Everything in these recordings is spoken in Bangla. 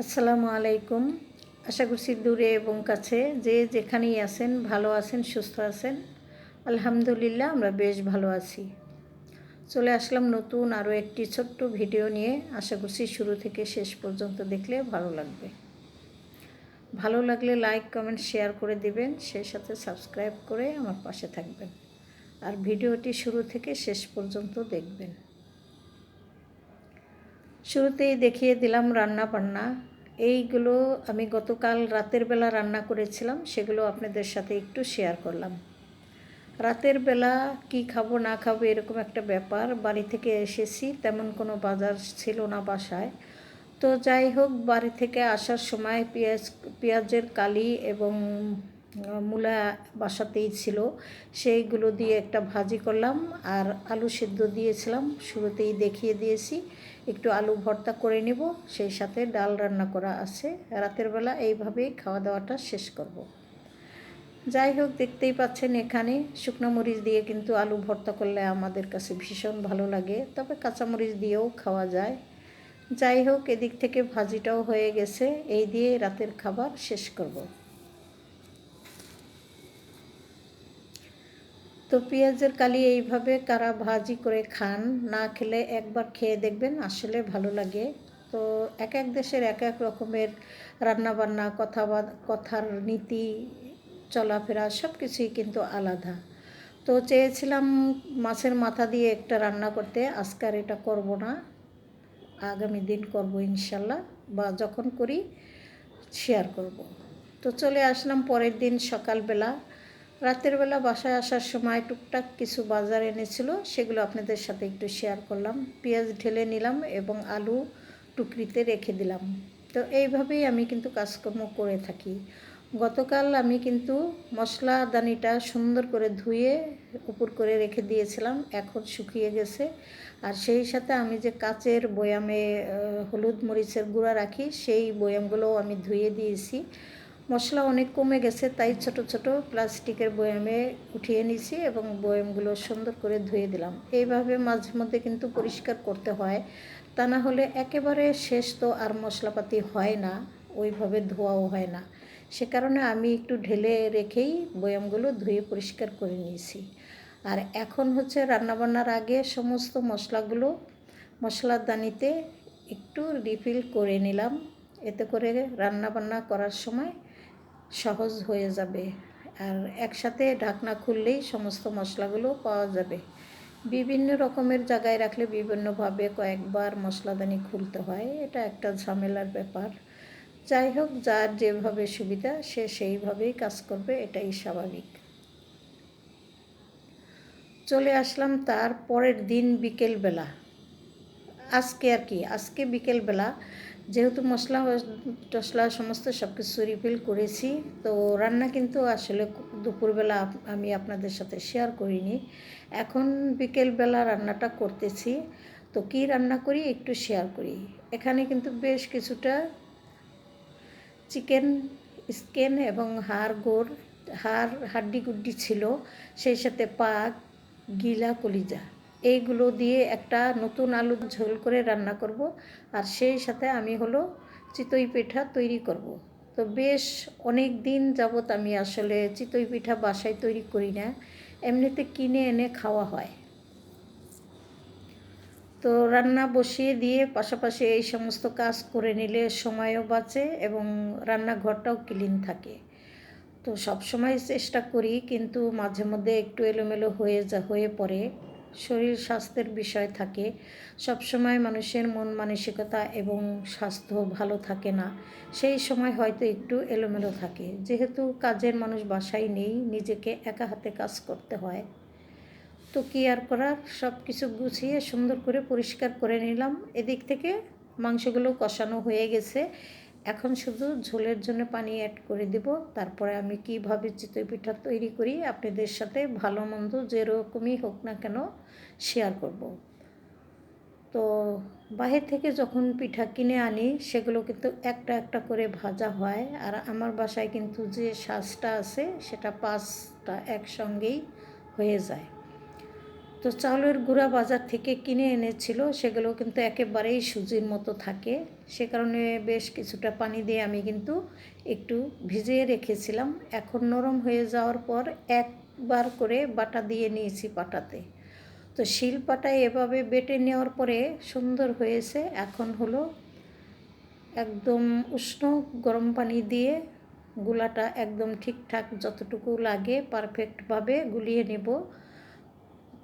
আসসালামু আলাইকুম। আশা করছি দূরে এবং কাছে যে যেখানেই আছেন, ভালো আছেন, সুস্থ আছেন, আলহামদুলিল্লাহ আমরা বেশ ভালো আছি। চলে আসলাম নতুন আরও একটি ছোট্ট ভিডিও নিয়ে। আশা করছি শুরু থেকে শেষ পর্যন্ত দেখলে ভালো লাগবে। ভালো লাগলে লাইক, কমেন্ট, শেয়ার করে দিবেন, সেই সাথে সাবস্ক্রাইব করে আমার পাশে থাকবেন। আর ভিডিওটি শুরু থেকে শেষ পর্যন্ত দেখবেন। শুরুতেই দেখিয়ে দিলাম রান্না বান্না। এইগুলো আমি গতকাল রাতের বেলা রান্না করেছিলাম, সেগুলো আপনাদের সাথে একটু শেয়ার করলাম। রাতের বেলা কি খাব, না খাব এরকম একটা ব্যাপার। বাড়ি থেকে এসেছি, তেমন কোনো বাজার ছিল না বাসায়। তো যাই হোক, বাড়ি থেকে আসার সময় পেঁয়াজ, পেঁয়াজের কালি এবং মূলা বাসাতেই ছিল। সেইগুলো দিয়ে একটা ভাজি করলাম আর আলু সেদ্ধ দিয়েছিলাম, শুরুতেই দেখিয়ে দিয়েছি। একটু আলু ভর্তা করে নেব, সেই সাথে ডাল রান্না করা আছে রাতের বেলা এইভাবেই খাওয়া দাওয়াটা শেষ করব। যাই হোক, দেখতেই পাচ্ছেন এখানে শুকনো মরিচ দিয়ে কিন্তু আলু ভর্তা করলে আমাদের কাছে ভীষণ ভালো লাগে তবে কাঁচামরিচ দিয়েও খাওয়া যায় যাই হোক, এদিক থেকে ভাজিটাও হয়ে গেছে এই দিয়ে রাতের খাবার শেষ করব। তো পেঁয়াজের কালি এইভাবে কারা ভাজি করে খান, না খেলে একবার খেয়ে দেখবেন আসলে ভালো লাগে। তো এক এক দেশের এক এক রকমের রান্নাবান্না কথা কথার নীতি, চলাফেরা সব কিছুই কিন্তু আলাদা। তো চেয়েছিলাম মাছের মাথা দিয়ে একটা রান্না করতে, আজকে আর এটা করব না। আগামী দিন করব ইনশাল্লাহ বা যখন করি শেয়ার করব। তো চলে আসলাম পরের দিন সকালবেলা। রাতের বেলা বাসায় আসার সময় টুকটাক কিছু বাজার এনেছিল, সেগুলো আপনাদের সাথে একটু শেয়ার করলাম। পেঁয়াজ ঢেলে নিলাম এবং আলু টুকরিতে রেখে দিলাম। তো এইভাবেই আমি কিন্তু কাজকর্ম করে থাকি। গতকাল আমি কিন্তু মশলা দানিটা সুন্দর করে ধুয়ে উপর করে রেখে দিয়েছিলাম, এখন শুকিয়ে গেছে। আর সেই সাথে আমি যে কাচের বয়ামে হলুদ মরিচের গুঁড়া রাখি, সেই বয়ামগুলোও আমি ধুয়ে দিয়েছি। মশলা অনেক কমে গেছে, তাই ছোট ছোট প্লাস্টিকের বয়ামে উঠিয়ে নিয়েছি এবং বয়ামগুলো সুন্দর করে ধুয়ে দিলাম। এইভাবে মাঝে মধ্যে কিন্তু পরিষ্কার করতে হয়, তা না হলে একেবারে শেষ তো আর মশলাপাতি হয় না, ওইভাবে ধোয়াও হয় না। সে কারণে আমি একটু ঢেলে রেখেই বয়ামগুলো ধুয়ে পরিষ্কার করে নিয়েছি। আর এখন হচ্ছে রান্নাবান্নার আগে সমস্ত মশলাগুলো মশলার দানিতে একটু রিফিল করে নিলাম, এতে করে রান্নাবান্না করার সময় সহজ হয়ে যাবে। আর একসাথে ঢাকনা খুললেই সমস্ত মশলাগুলো পাওয়া যাবে। বিভিন্ন রকমের জায়গায় রাখলে বিভিন্নভাবে কয়েকবার মশলাদানি খুলতে হয়। এটা একটা ঝামেলার ব্যাপার। যাই হোক, যার যেভাবে সুবিধা, সে সেইভাবেই কাজ করবে, এটাই স্বাভাবিক। চলে আসলাম তার পরের দিন বিকেলবেলা। আজকে আর কি? আজকে বিকেলবেলা যেহেতু মশলা টশলা সমস্ত সব কিছু রিফিল করেছি, তো রান্না কিন্তু আসলে দুপুরবেলা আমি আপনাদের সাথে শেয়ার করিনি। এখন বিকেলবেলা রান্নাটা করতেছি, তো কি রান্না করি একটু শেয়ার করি। এখানে কিন্তু বেশ কিছুটা চিকেন স্কেন এবং হাড় গোড়, হাড় হাড্ডি গুড্ডি ছিল, সেই সাথে পাক, গিলা, কলিজা। এইগুলো দিয়ে একটা নতুন আলু ঝোল করে রান্না করব। আর সেই সাথে আমি হলো চিতই পিঠা তৈরি করব। তো বেশ অনেক দিন যাবৎ আমি আসলে চিতই পিঠা বাসায় তৈরি করি না, এমনিতে কিনে এনে খাওয়া হয়। তো রান্না বসিয়ে দিয়ে পাশাপাশি এই সমস্ত কাজ করে নিলে সময়ও বাঁচে এবং রান্নাঘরটাও ক্লিন থাকে। তো সব সময় চেষ্টা করি, কিন্তু মাঝে মধ্যে একটু এলোমেলো হয়ে যা, হয়ে পড়ে। শরীর স্বাস্থ্যের বিষয় থাকে। সবসময় মানুষের মন মানসিকতা এবং স্বাস্থ্য ভালো থাকে না। সেই সময় হয়তো একটু এলোমেলো থাকে। যেহেতু কাজের মানুষ বাসায় নেই, নিজেকে একা হাতে কাজ করতে হয়। তো কি আর করার? সব কিছু গুছিয়ে সুন্দর করে পরিষ্কার করে নিলাম। এদিক থেকে মাংসগুলো কষানো হয়ে গেছে। এখন শুধু ঝোলের জন্য পানি অ্যাড করে দেব। তারপরে আমি কীভাবে চিতই পিঠা তৈরি করি আপনাদের সাথে ভালো মন্দ যেরকমই হোক না কেন শেয়ার করব। তো বাহির থেকে যখন পিঠা কিনে আনি, সেগুলো কিন্তু একটা একটা করে ভাজা হয়। আর আমার বাসায় কিন্তু যে শ্বাসটা আছে, সেটা পাঁচটা একসঙ্গেই হয়ে যায়। তো চাউলের গুঁড়া বাজার থেকে কিনে এনেছিল, সেগুলো কিন্তু একেবারেই সুজির মতো থাকে। সে কারণে বেশ কিছুটা পানি দিয়ে আমি কিন্তু একটু ভিজিয়ে রেখেছিলাম। এখন নরম হয়ে যাওয়ার পর একবার করে বাটা দিয়ে নিয়েছি পাটাতে। তো শিল পাটায় এভাবে বেটে নেওয়ার পরে সুন্দর হয়েছে। এখন হলো একদম উষ্ণ গরম পানি দিয়ে গুলাটা একদম ঠিকঠাক যতটুকু লাগে পারফেক্টভাবে গুলিয়ে নেব।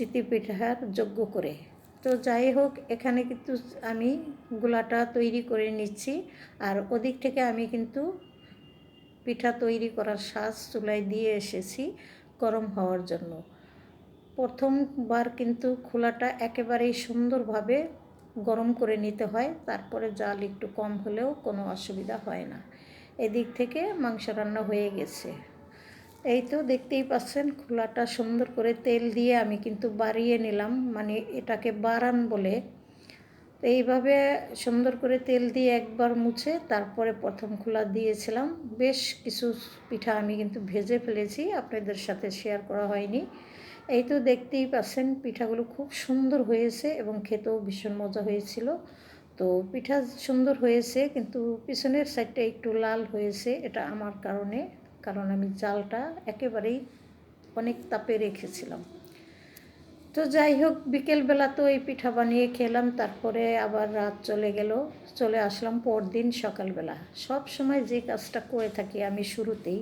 চিতি পিঠার যোগ্য করে। তো যাই হোক, এখানে কিন্তু আমি গুলাটা তৈরি করে নিচ্ছি। আর ওদিক থেকে আমি কিন্তু পিঠা তৈরি করার সাজ চুলায় দিয়ে এসেছি গরম হওয়ার জন্য। প্রথমবার কিন্তু খোলাটা একেবারেই সুন্দরভাবে গরম করে নিতে হয়, তারপরে জাল একটু কম হলেও কোনো অসুবিধা হয় না। এদিক থেকে মাংস রান্না হয়ে গেছে। এই তো দেখতেই পাচ্ছেন, খোলাটা সুন্দর করে তেল দিয়ে আমি কিন্তু বাড়িয়ে নিলাম মানে এটাকে বাড়ান বলে। তো এইভাবে সুন্দর করে তেল দিয়ে একবার মুছে তারপরে প্রথম খোলা দিয়েছিলাম। বেশ কিছু পিঠা আমি কিন্তু ভেজে ফেলেছি, আপনাদের সাথে শেয়ার করা হয়নি। এই তো দেখতেই পাচ্ছেন, পিঠাগুলো খুব সুন্দর হয়েছে এবং খেতেও ভীষণ মজা হয়েছিল। তো পিঠা সুন্দর হয়েছে, কিন্তু পিছনের সাইডটা একটু লাল হয়েছে, এটা আমার কারণে। কারণ আমি জালটা একেবারেই অনেক তাপে রেখেছিলাম। তো যাই হোক, বিকেলবেলা তো এই পিঠা বানিয়ে খেলাম, তারপরে আবার রাত চলে গেল, চলে আসলাম পরদিন সকালবেলা। সব সময় যে কাজটা করে থাকি আমি শুরুতেই,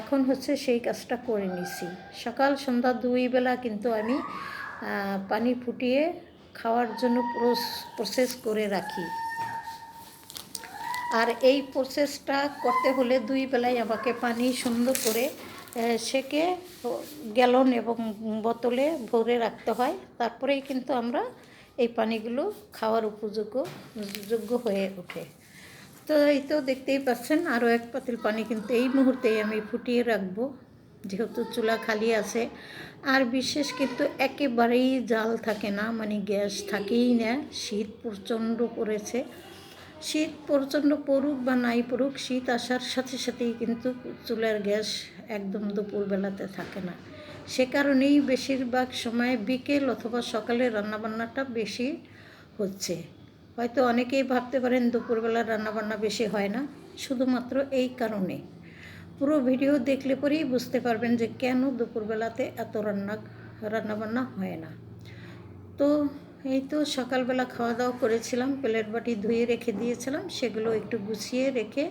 এখন হচ্ছে সেই কাজটা করে নিছি। সকাল সন্ধ্যা দুই বেলা কিন্তু আমি পানি ফুটিয়ে খাওয়ার জন্য প্রসেস করে রাখি। আর এই প্রসেসটা করতে হলে দুই বেলায় আমাকে পানি সুন্দর করে সেকে গ্যালন এবং বোতলে ভরে রাখতে হয়। তারপরেই কিন্তু আমরা এই পানিগুলো খাওয়ার উপযোগ্য, যোগ্য হয়ে ওঠে। তো এই তো দেখতেই পাচ্ছেন, আরও এক পাতিল পানি কিন্তু এই মুহূর্তেই আমি ফুটিয়ে রাখব। যেহেতু চুলা খালি আছে, আর বিশেষ কিন্তু একেবারেই জাল থাকে না মানে গ্যাস থাকেই না, শীত প্রচণ্ড পড়েছে। শীত প্রচণ্ড পড়ুক বা নাই পড়ুক, শীত আসার সাথে সাথেই কিন্তু চুলার গ্যাস একদম দুপুরবেলাতে থাকে না। সে কারণেই বেশিরভাগ সময় বিকেল অথবা সকালে রান্নাবান্নাটা বেশি হচ্ছে। হয়তো অনেকেই ভাবতে পারেন দুপুরবেলা রান্নাবান্না বেশি হয় না, শুধুমাত্র এই কারণে। পুরো ভিডিও দেখলে পরেই বুঝতে পারবেন যে কেন দুপুরবেলাতে এত রান্না, রান্নাবান্না হয় না। তো এই তো সকালবেলা খাওয়া দাওয়া করেছিলাম, প্লেট বাটি ধুয়ে রেখে দিয়েছিলাম, সেগুলো একটু গুছিয়ে রেখে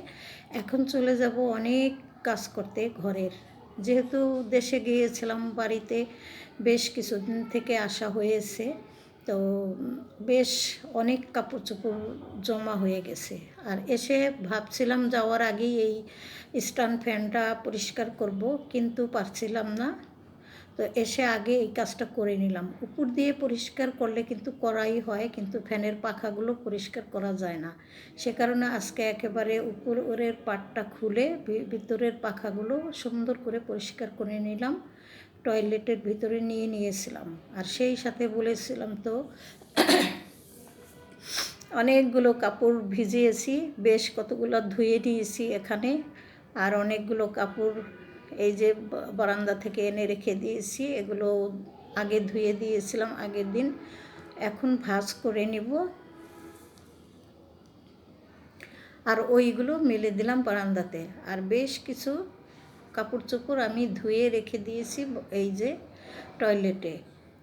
এখন চলে যাব অনেক কাজ করতে ঘরের। যেহেতু দেশে গিয়েছিলাম বাড়িতে, বেশ কিছুদিন থেকে আসা হয়েছে, তো বেশ অনেক কাপড় চোপড় জমা হয়ে গেছে। আর এসে ভাবছিলাম যাওয়ার আগেই এই স্ট্যান্ড ফ্যানটা পরিষ্কার করব, কিন্তু পারছিলাম না। তো এসে আগে এই কাজটা করে নিলাম। উপর দিয়ে পরিষ্কার করলে কিন্তু করাই হয়, কিন্তু ফ্যানের পাখাগুলো পরিষ্কার করা যায় না। সে কারণে আজকে একেবারে উপরের পাটটা খুলে ভিতরের পাখাগুলো সুন্দর করে পরিষ্কার করে নিলাম। টয়লেটের ভিতরে নিয়ে নিয়েছিলাম। আর সেই সাথে বলেছিলাম তো, অনেকগুলো কাপড় ভিজিয়েছি, বেশ কতগুলো ধুয়ে নিয়েছি এখানে। আর অনেকগুলো কাপড় এই যে বারান্দা থেকে এনে রেখে দিয়েছি, এগুলো আগে ধুয়ে দিয়েছিলাম, আগের দিন। এখন ভাজ করে নিব। আর ওইগুলো মেলে দিলাম বারান্দাতে। আর বেশ কিছু কাপড় চোপড় আমি ধুয়ে রেখে দিয়েছি এই যে টয়লেটে।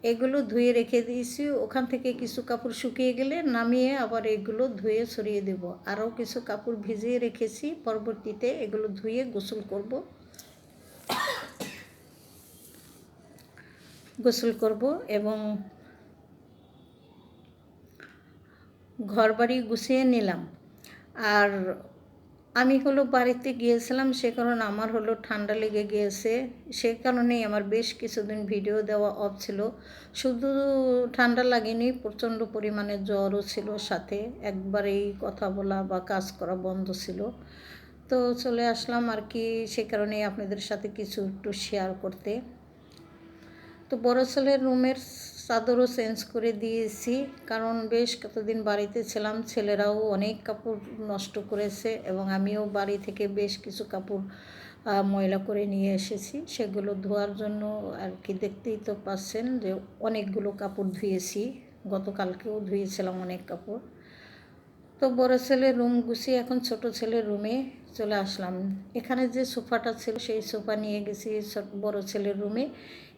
এগুলো ধুয়ে রেখে দিয়েছি, ওখান থেকে কিছু কাপড় শুকিয়ে গেলে নামিয়ে আবার এগুলো ধুয়ে সরিয়ে দেব। আরও কিছু কাপড় ভিজিয়ে রেখেছি, পরবর্তীতে এগুলো ধুয়ে গোসল করব। গোসল করব এবং ঘর বাড়ি গুছিয়ে নিলাম। আর আমি হলো বাড়িতে গিয়েছিলাম, সে কারণে আমার হলো ঠান্ডা লেগে গিয়েছে। সে কারণেই আমার বেশ কিছুদিন ভিডিও দেওয়া অফ ছিল। শুধু ঠান্ডা লাগেনি, প্রচণ্ড পরিমাণে জ্বরও ছিল সাথে। একবারেই কথা বলা বা কাজ করা বন্ধ ছিল। তো চলে আসলাম আর কি, সে কারণেই আপনাদের সাথে কিছু একটু শেয়ার করতে। তো বড় ছেলের রুমের চাদরও চেঞ্জ করে দিয়েছি, কারণ বেশ কতদিন বাড়িতে ছিলাম, ছেলেরাও অনেক কাপড় নষ্ট করেছে এবং আমিও বাড়ি থেকে বেশ কিছু কাপড় ময়লা করে নিয়ে এসেছি। সেগুলো ধোয়ার জন্য আর কি দেখতেই তো পাচ্ছেন যে অনেকগুলো কাপড় ধুয়েছি, গতকালকেও ধুয়েছিলাম অনেক কাপড়। তো বড় ছেলে রুম গুছিয়ে এখন ছোট ছেলের রুমে চলে আসলাম। এখানে যে সোফাটা ছিল, সেই সোফা নিয়ে গেছি বড় ছেলের রুমে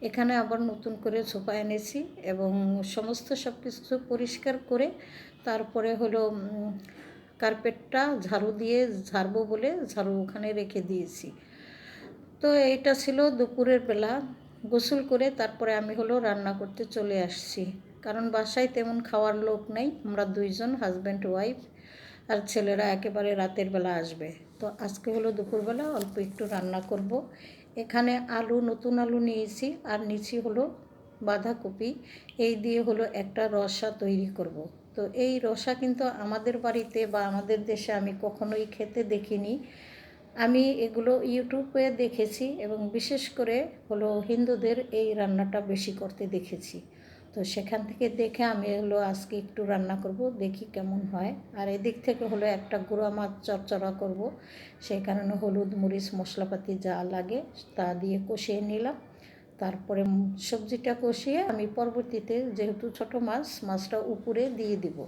এখানে আবার নতুন করে সোফা এনেছি এবং সমস্ত সব কিছু পরিষ্কার করে তারপরে হলো কার্পেটটা ঝাড়ু দিয়ে ঝাড়বো বলে ঝাড়ু ওখানে রেখে দিয়েছি। তো এটা ছিল দুপুরের বেলা। গোসল করে তারপরে আমি হলো রান্না করতে চলে আসছি। কারণ বাসায় তেমন খাওয়ার লোক নেই। আমরা দুইজন হাজব্যান্ড ওয়াইফ আর ছেলেরা একেবারে রাতের বেলা আসবে। তো আজকে হলো দুপুরবেলা অল্প একটু রান্না করব। এখানে আলু, নতুন আলু নিয়েছি আর নিচি হলো বাঁধাকপি। এই দিয়ে হলো একটা রসা তৈরি করব। তো এই রসা কিন্তু আমাদের বাড়িতে বা আমাদের দেশে আমি কখনোই খেতে দেখিনি। আমি এগুলো ইউটিউবে দেখেছি এবং বিশেষ করে হলো হিন্দুদের এই রান্নাটা বেশি করতে দেখেছি। তো সেখান থেকে দেখে আমি হলো আজকে একটু রান্না করব, দেখি কেমন হয়। আর এদিক থেকে হলো একটা গুঁড়া মাছ চচ্চড়া করব, সেই কারণে হলুদ, মরিচ, মশলাপাতি যা লাগে তা দিয়ে কষিয়ে নিলাম। তারপরে সবজিটা কষিয়ে আমি পরবর্তীতে যেহেতু ছোট মাছ, মাছটা উপরে দিয়ে দিব।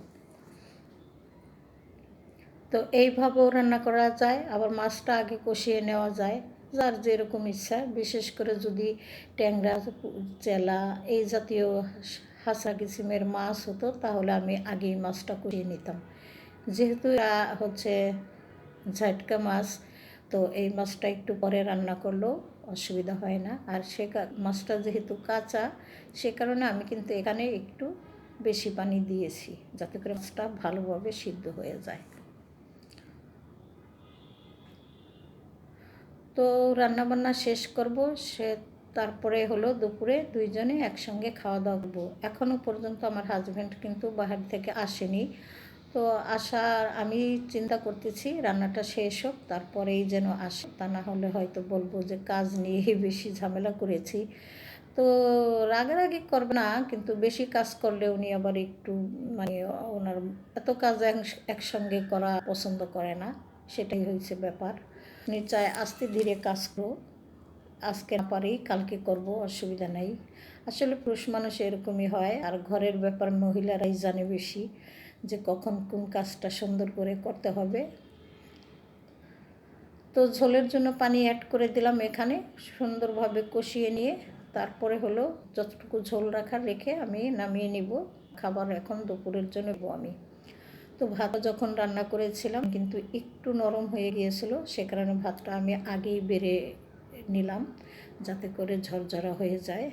তো এইভাবেও রান্না করা যায়, আবার মাছটা আগে কষিয়ে নেওয়া যায়। যার যেরকম ইচ্ছা, বিশেষ করে যদি ট্যাংরা, চেলা এই জাতীয় হাসা কিসিমের মাছ হতো, তাহলে আমি আগেই মাছটা করিয়ে নিতাম। যেহেতু হচ্ছে ঝাটকা মাছ, তো এই মাছটা একটু পরে রান্না করলেও অসুবিধা হয় না। আর সে মাছটা যেহেতু কাঁচা, সে কারণে আমি কিন্তু এখানে একটু বেশি পানি দিয়েছি, যাতে করে মাছটা ভালোভাবে সিদ্ধ হয়ে যায়। তো রান্নাবান্না শেষ করব। সে তারপরে হলো দুপুরে দুইজনে একসঙ্গে খাওয়া দাওয়া করব। এখনও পর্যন্ত আমার হাজব্যান্ড কিন্তু বাহির থেকে আসেনি। তো আসার আমি চিন্তা করতেছি রান্নাটা শেষ হোক, তারপরেই যেন আসে। তা না হলে হয়তো বলব যে কাজ নিয়ে বেশি ঝামেলা করেছি। তো রাগারাগি করবে না, কিন্তু বেশি কাজ করলে উনি আবার একটু মানে ওনার এত কাজ একসঙ্গে করা পছন্দ করে না। সেটাই হয়েছে ব্যাপার। উনি চায় আস্তে ধীরে কাজ করো আজকে না পারি, কালকে করব, অসুবিধা নাই। আসলে পুরুষ মানুষ এরকমই হয়, আর ঘরের ব্যাপার মহিলারাই জানে বেশি যে কখন কোন কাজটা সুন্দর করে করতে হবে। তো ঝোলের জন্য পানি অ্যাড করে দিলাম এখানে, সুন্দরভাবে কষিয়ে নিয়ে, তারপরে হলো যতটুকু ঝোল রাখার রেখে আমি নামিয়ে নিব। খাবার এখন দুপুরের জন্য আমি। তো ভাত যখন রান্না করেছিলাম, কিন্তু একটু নরম হয়ে গিয়েছিল, সে কারণে ভাতটা আমি আগেই বেড়ে নিলাম, যাতে করে ঝরঝরা হয়ে যায়।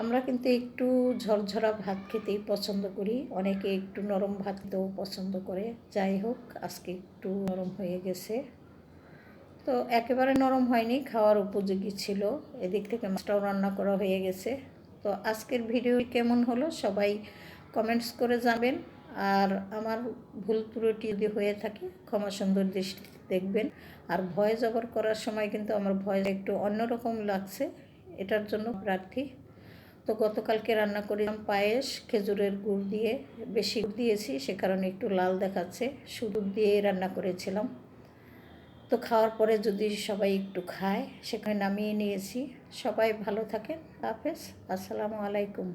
আমরা কিন্তু একটু ঝরঝরা ভাত খেতেই পছন্দ করি, অনেকে একটু নরম ভাত খেতেও পছন্দ করে। যাই হোক, আজকে একটু নরম হয়ে গেছে। তো একেবারে নরম হয়নি, খাওয়ার উপযোগী ছিল। এদিক থেকে মাছটাও রান্না করা হয়ে গেছে। তো আজকের ভিডিও কেমন হলো? সবাই কমেন্টস করে যাবেন আর আমার ভুল ত্রুটি যদি হয়ে থাকে, ক্ষমা সুন্দর দৃষ্টিতে দেখবেন। আর ভয় জবর করার সময় কিন্তু আমার ভয় একটু অন্যরকম লাগছে, এটার জন্য প্রার্থী। তো গতকালকে রান্না করিলাম পায়েস, খেজুরের গুড় দিয়ে, বেশি দিয়েছি, সে কারণে একটু লাল দেখাচ্ছে শুধু দিয়ে রান্না করেছিলাম। তো খাওয়ার পরে যদি সবাই একটু খায়, সেখানে নামিয়ে নিয়েছি। সবাই ভালো থাকেন হাফেজ, আসসালামু আলাইকুম।